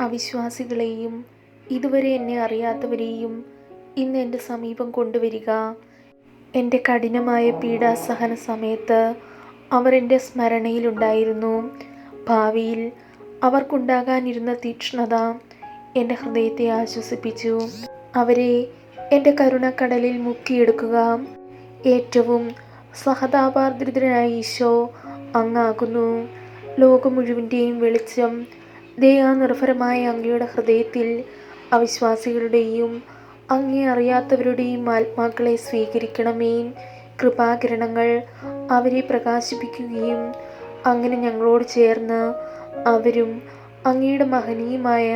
അവിശ്വാസികളെയും ഇതുവരെ എന്നെ അറിയാത്തവരെയും ഇന്ന് എന്റെ സമീപം കൊണ്ടുവരിക. എന്റെ കഠിനമായ പീഡാസഹന സമയത്ത് അവർ എന്റെ സ്മരണയിലുണ്ടായിരുന്നു. ഭാവിയിൽ അവർക്കുണ്ടാകാനിരുന്ന തീക്ഷ്ണത എന്റെ ഹൃദയത്തെ ആശ്വസിപ്പിച്ചു. അവരെ എന്റെ കരുണക്കടലിൽ മുക്കിയെടുക്കുക. ഏറ്റവും സഹതാപാർദ്രിതനായ ഈശോ അങ്ങാകുന്നു ലോകം മുഴുവന്റെയും വെളിച്ചം ദയാനിർഭരമായ അങ്ങയുടെ ഹൃദയത്തിൽ അവിശ്വാസികളുടെയും അങ്ങേ അറിയാത്തവരുടെയും ആത്മാക്കളെ സ്വീകരിക്കണമേ. കൃപാകിരണങ്ങൾ അവരെ പ്രകാശിപ്പിക്കുകയും അങ്ങനെ ഞങ്ങളോട് ചേർന്ന് അവരും അങ്ങയുടെ മഹനീയമായ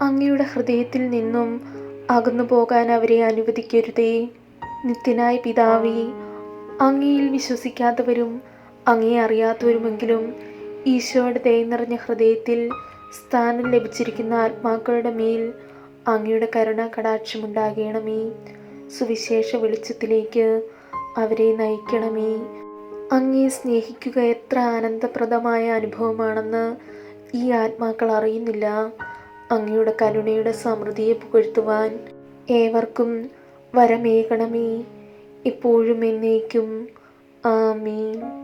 അങ്ങയുടെ ഹൃദയത്തിൽ നിന്നും അകന്നു പോകാൻ അവരെ അനുവദിക്കരുതേ. നിത്യനായ പിതാവി അങ്ങയിൽ വിശ്വസിക്കാത്തവരും അങ്ങേ അറിയാത്തവരുമെങ്കിലും ഈശോയുടെ ദയ നിറഞ്ഞ ഹൃദയത്തിൽ സ്ഥാനം ലഭിച്ചിരിക്കുന്ന ആത്മാക്കളുടെ മേൽ അങ്ങയുടെ കരുണ കടാക്ഷമുണ്ടാകണമേ. സുവിശേഷ വെളിച്ചത്തിലേക്ക് അവരെ നയിക്കണമേ. അങ്ങയെ സ്നേഹിക്കുക എത്ര ആനന്ദപ്രദമായ അനുഭവമാണെന്ന് ഈ ആത്മാക്കൾ അറിയുന്നില്ല. അങ്ങയുടെ കരുണയുടെ സമൃദ്ധിയെ പുകഴ്ത്തുവാൻ ഏവർക്കും വരമേകണമേ. ഇപ്പോഴും എന്നേക്കും. ആമീൻ.